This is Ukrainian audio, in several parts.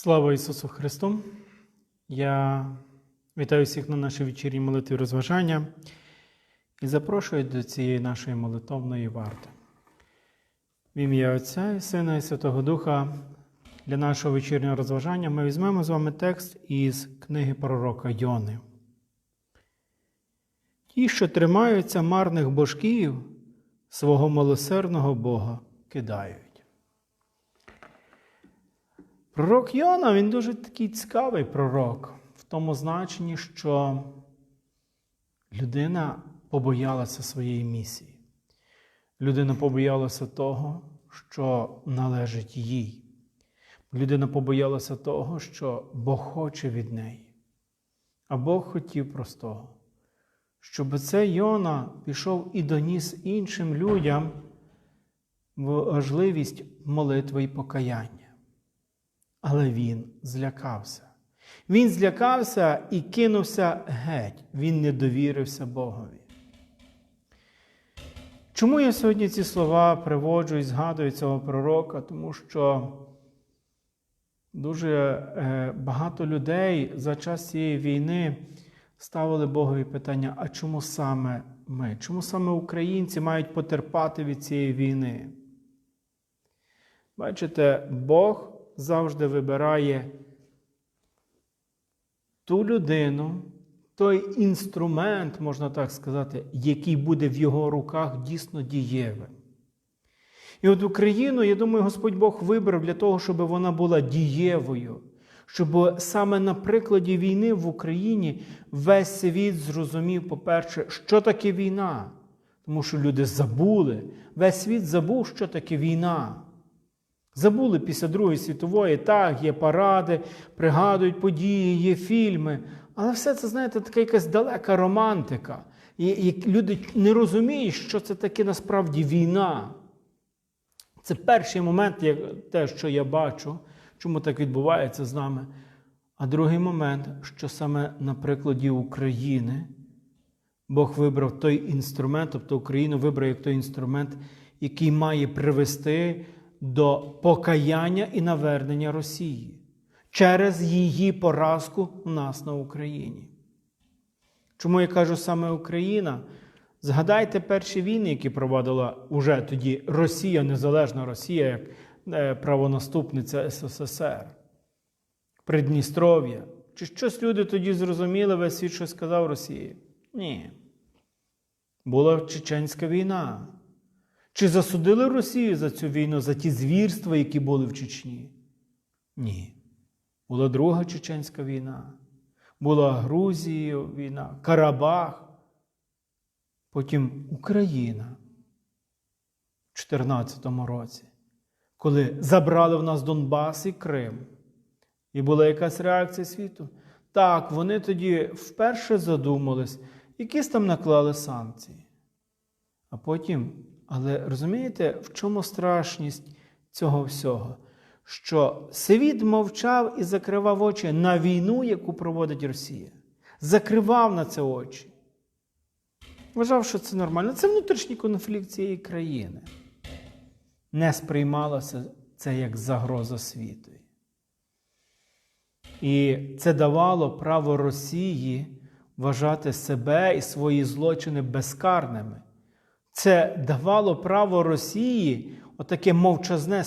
Слава Ісусу Христу! Я вітаю всіх на нашій вечірній молитві розважання і запрошую до цієї нашої молитовної варти. В ім'я Отця і Сина і Святого Духа для нашого вечірнього розважання ми візьмемо з вами текст із книги пророка Йони. Ті, що тримаються марних божків, свого милосердного Бога кидають. Пророк Йона, він дуже такий цікавий пророк, в тому значенні, що людина побоялася своєї місії. Людина побоялася того, що належить їй. Людина побоялася того, що Бог хоче від неї. А Бог хотів простого, щоб цей Йона пішов і доніс іншим людям важливість молитви і покаяння. Але він злякався. Він злякався і кинувся геть. Він не довірився Богові. Чому я сьогодні ці слова приводжу і згадую цього пророка? Тому що дуже е, багато людей за час цієї війни ставили Богові питання: а чому саме ми? Чому саме українці мають потерпати від цієї війни? Бачите, Бог завжди вибирає ту людину, той інструмент, можна так сказати, який буде в його руках дійсно дієвим. І от Україну, я думаю, Господь Бог вибрав для того, щоб вона була дієвою, щоб саме на прикладі війни в Україні весь світ зрозумів, по-перше, що таке війна. Тому що люди забули, весь світ забув, що таке війна. Забули після Другої світової, так, є паради, пригадують події, є фільми. Але все це, знаєте, така якась далека романтика. І, і люди не розуміють, що це таке насправді війна. Це перший момент, як те, що я бачу, чому так відбувається з нами. А другий момент, що саме на прикладі України Бог вибрав той інструмент, тобто Україну вибрав як той інструмент, який має привести до покаяння і навернення Росії через її поразку у нас на Україні. Чому я кажу саме Україна? Згадайте перші війни, які проводила уже тоді Росія, незалежна Росія, як е, правонаступниця СССР, Придністров'я. Чи щось люди тоді зрозуміли, весь світ що сказав Росії? Ні. Була Чеченська війна. Чи засудили Росію за цю війну, за ті звірства, які були в Чечні? Ні. Була Друга Чеченська війна, була Грузія війна, Карабах, потім Україна в 2014 році, коли забрали в нас Донбас і Крим. І була якась реакція світу. Так, вони тоді вперше задумались, якісь там наклали санкції. А потім але розумієте, в чому страшність цього всього? Що світ мовчав і закривав очі на війну, яку проводить Росія. Закривав на це очі. Вважав, що це нормально. Це внутрішній конфлікт цієї країни. Не сприймалося це як загроза світу. І це давало право Росії вважати себе і свої злочини безкарними. Це давало право Росії, отаке мовчазне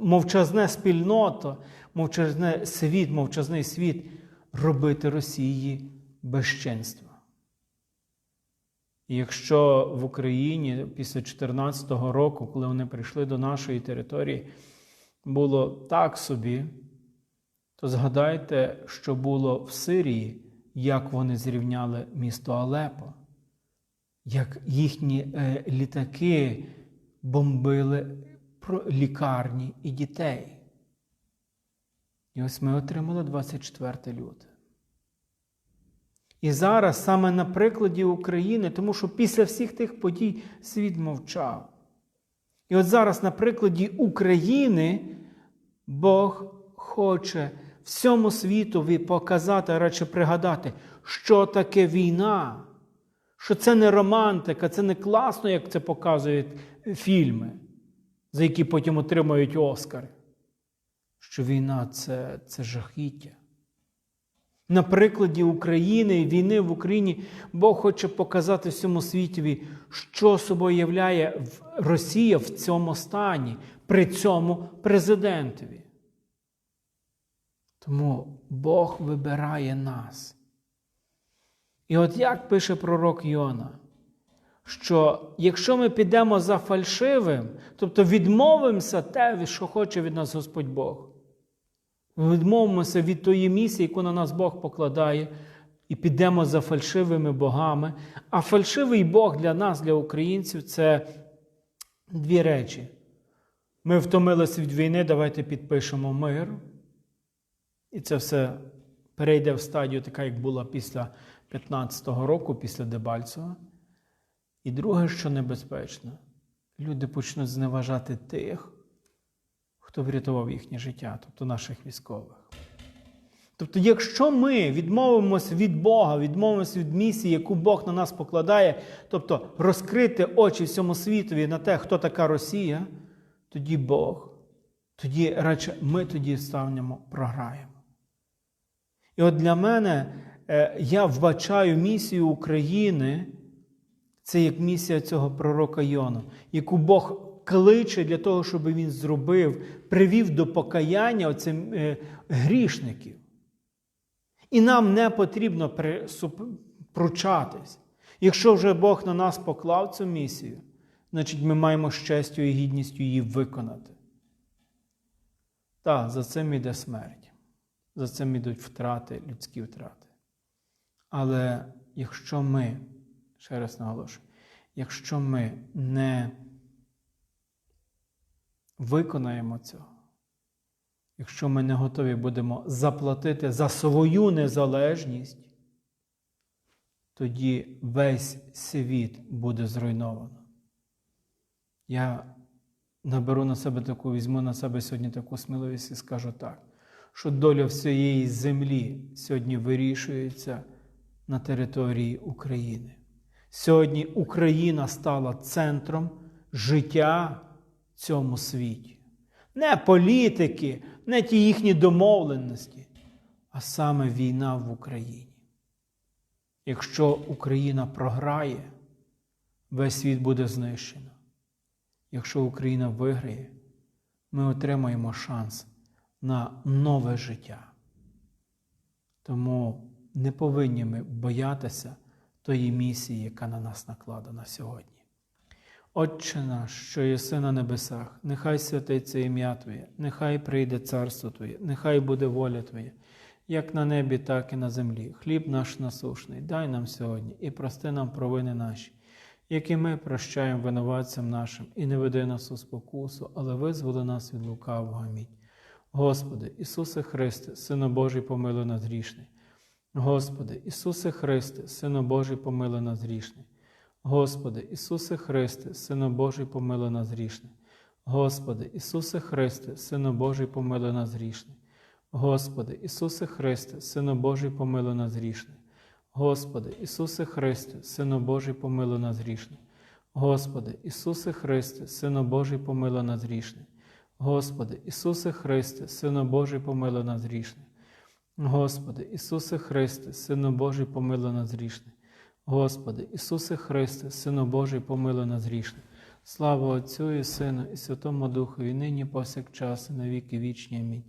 мовчазне спільнота, мовчазне світ, мовчазний світ, робити Росії безчинство. Якщо в Україні після 2014 року, коли вони прийшли до нашої території, було так собі, то згадайте, що було в Сирії, як вони зрівняли місто Алепо як їхні е, літаки бомбили лікарні і дітей. І ось ми отримали 24 люте. І зараз саме на прикладі України, тому що після всіх тих подій світ мовчав. І от зараз на прикладі України Бог хоче всьому світові показати, а радше пригадати, що таке війна що це не романтика, це не класно, як це показують фільми, за які потім отримують Оскари. що війна це, це жахіття. На прикладі України війни в Україні Бог хоче показати всьому світові, що собою являє Росія в цьому стані, при цьому президентові. Тому Бог вибирає нас. І от як пише пророк Йона, що якщо ми підемо за фальшивим, тобто відмовимося те, що хоче від нас Господь Бог, відмовимося від тої місії, яку на нас Бог покладає, і підемо за фальшивими богами. А фальшивий Бог для нас, для українців, це дві речі. Ми втомилися від війни, давайте підпишемо мир. І це все перейде в стадію, така, як була після 15-го року, після Дебальцева. І друге, що небезпечно, люди почнуть зневажати тих, хто врятував їхнє життя, тобто наших військових. Тобто, якщо ми відмовимося від Бога, відмовимося від місії, яку Бог на нас покладає, тобто розкрити очі всьому світові на те, хто така Росія, тоді Бог, тоді радше ми тоді станемо, програємо. І от для мене я вбачаю місію України, це як місія цього пророка Йона, яку Бог кличе для того, щоб він зробив, привів до покаяння оцим е, грішників. І нам не потрібно пручатись. Якщо вже Бог на нас поклав цю місію, значить ми маємо честю і гідністю її виконати. Так, за цим іде смерть, за цим ідуть втрати, людські втрати. Але якщо ми, ще раз наголошую, якщо ми не виконаємо цього, якщо ми не готові будемо заплатити за свою незалежність, тоді весь світ буде зруйновано. Я наберу на себе таку, візьму на себе сьогодні таку сміливість і скажу так, що доля всієї землі сьогодні вирішується на території України. Сьогодні Україна стала центром життя в цьому світі. Не політики, не ті їхні домовленості, а саме війна в Україні. Якщо Україна програє, весь світ буде знищено. Якщо Україна виграє, ми отримаємо шанс на нове життя. Тому не повинні ми боятися тої місії, яка на нас накладена сьогодні. Отче наш, що єси на небесах, нехай святиться ім'я Твоє, нехай прийде царство Твоє, нехай буде воля Твоя, як на небі, так і на землі. Хліб наш насушний, дай нам сьогодні і прости нам провини наші, які ми прощаємо винуватцям нашим, і не веди нас у спокусу, але визволи нас від лукавого. Амінь. Господи, Ісусе Христе, Сину Божий, помилуй нас грішний. Господи, Ісусе Христе, Сину Божий, помилуй нас грішний. Господи, Ісусе Христе, Сину Божий, помилуй нас грішний. Господи, Ісусе Христе, Сину Божий, помилуй нас грішний. Господи, Ісусе Христе, Сину Божий, помилуй нас грішний. Господи, Ісусе Христе, Сину Божий, помилуй нас грішний. Господи, Ісусе Христе, Сину Божий, помилуй нас грішний. Господи, Ісусе Христе, Сину Божий, помилуй нас грішний. Господи, Ісусе Христе, Сину Божий, помилуй нас грішний. Господи, Ісусе Христе, Сину Божий, помилуй нас грішних. Слава Отцю і Сину, і Святому Духу, і нині повсякчас, і на віки вічні. Амінь.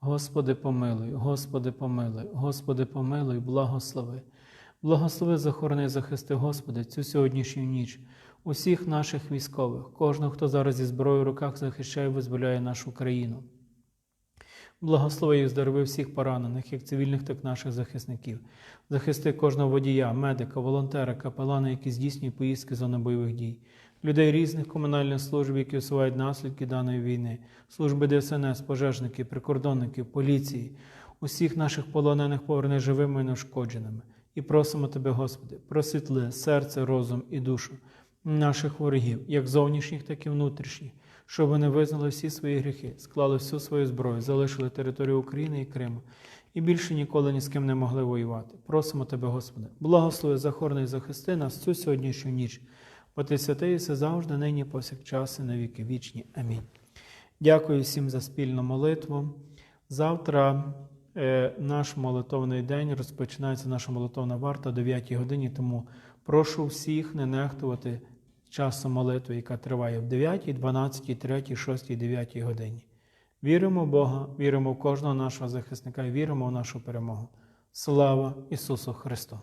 Господи, помилуй, Господи, помилуй, Господи, помилуй, благослови. Благослови, захорони, захисти, Господи, цю сьогоднішню ніч, усіх наших військових, кожного, хто зараз зі зброєю в руках захищає визволяє нашу країну. Благослови їх здорови всіх поранених, як цивільних, так і наших захисників. Захисти кожного водія, медика, волонтера, капелана, які здійснюють поїздки зони бойових дій, людей різних комунальних служб, які усувають наслідки даної війни, служби ДСНС, пожежників, прикордонників, поліції, усіх наших полонених поверни живими і неушкодженими. І просимо Тебе, Господи, просвітли серце, розум і душу наших ворогів, як зовнішніх, так і внутрішніх, щоб вони визнали всі свої гріхи, склали всю свою зброю, залишили територію України і Криму і більше ніколи ні з ким не могли воювати. Просимо Тебе, Господи, благослови, захорони і захисти нас цю сьогоднішню ніч. Бо ти святий все завжди, нині, повсякчас і на віки вічні. Амінь. Дякую всім за спільну молитву. Завтра е, наш молитовний день розпочинається наша молитовна варта о 9 годині, тому прошу всіх не нехтувати часом молитви, яка триває в 9, 12, 3, 6, 9 годині. Віримо в Бога, віримо в кожного нашого захисника віримо в нашу перемогу. Слава Ісусу Христу!